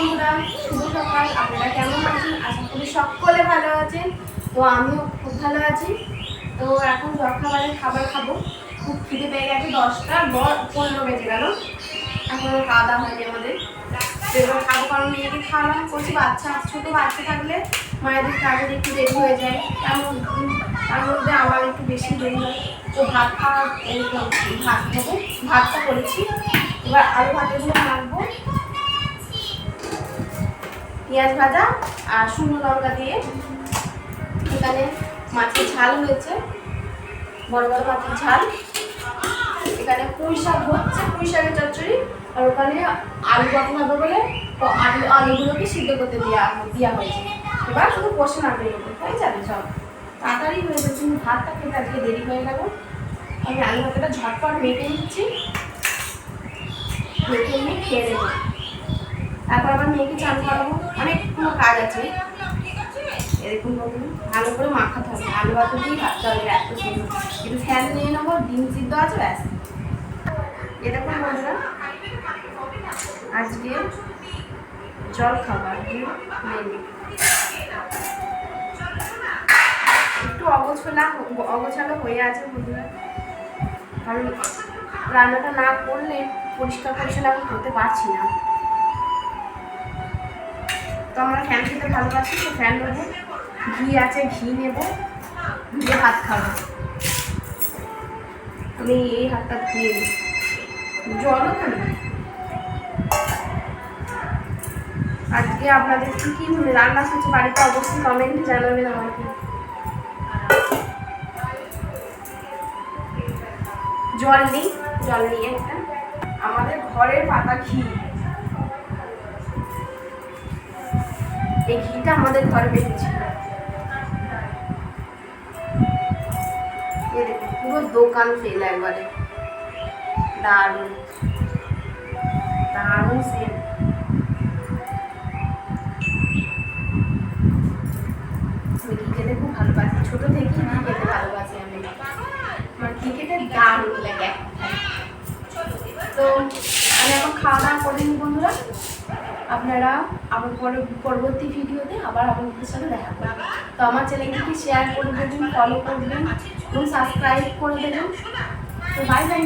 বন্ধুরা শুভ সকাল। আপনারা কেমন আছেন? আশা করি সকলে ভালো আছেন। তো আমিও খুব ভালো আছি। তো এখন জলখাবারে খাবার খাব। খুব খিদে পেয়ে গেছে দশটা পনেরো বেজে গেল। এখনও খাওয়া দাওয়া হয়নি আমাদের। এবার খাব কারণ মেয়েকে খাওয়ালাম। করছি বাচ্চা ছোটো বাচ্চা থাকলে মায়েদের কাজে একটু দেরি হয়ে যায়। উম, তার মধ্যে আমার একটু বেশি দেরি হয়। তো ভাত খাওয়া ভাত খাব। ভাতটা করেছি। এবার আলু ভাতেগুলো মাখবো। পেঁয়াজ ভাজা আর শুকনো লঙ্কা দিয়ে এখানে মাছের ঝাল হয়েছে। বড় বড় মাছের ঝাল। এখানে পুঁই শাক হচ্ছে, পুঁই শাকের চচ্চড়ি। আর ওখানে আলু বাটা হবে বলে? আলু, আলুগুলোকে সিদ্ধ করতে দেওয়া দেওয়া হয়েছে। এবার শুধু কষে না বের হয়ে যাবে সব। তাড়াতাড়ি হয়ে যাচ্ছে ভাতটা খেতে আজকে দেরি হয়ে গেল। আমি আলু ভাতটা ঝটপট মেখে নিচ্ছি। মেখে নিয়ে খেয়ে নেব। তারপর আবার মেয়েকে অনেকগুলো কাজ আছে। এরকম ভালো করে মাখাতে হবে। আলু বাতো দিয়ে ভাবতে হবে এত সুন্দর একটু ফ্যান নিয়ে নেব, ডিম সিদ্ধ আছে, ব্যাস। এরকম বন্ধুরা আজকে জল খাবার একটু অগোছলা, অগোছালো হয়ে আছে বন্ধুরা। কারণ রান্নাটা না করলে পরিষ্কার পরিচ্ছন্ন আমি করতে পারছি না। তো আমরা ফ্যান খেতে ভালোবাসি, তো ফ্যান নেব। ঘি আছে, ঘি নেব। ধুয়ে হাত খাব। আমি এই হাতটা ধুয়ে নিই। জলও আজকে আপনাদের কি কি রান্না হচ্ছে বাড়িতে অবশ্যই কমেন্টে জানাবেন আমাকে। জল নিই, জল নিয়ে একটা। আমাদের ঘরের পাতা ঘি। এই ঘিটা আমাদের ঘরে বেঁচেছিল পুরো দোকান ফেল একবারে। দারুণ। দারুণ খুব ভালোবাসি। ছোট থেকেই খেতে ভালোবাসি আমি। আমার ঘি দারুণ লাগে। তো আমি এখন খাওয়া দাওয়া করে বন্ধুরা। আপনারা আবার পরে, পরবর্তী ভিডিওতে আবার আপনাদের সাথে দেখা করবেন। তো আমার চ্যানেলটিকে শেয়ার করে দেবেন ফলো করবেন এবং সাবস্ক্রাইব করে দেবেন। তো বাই বাই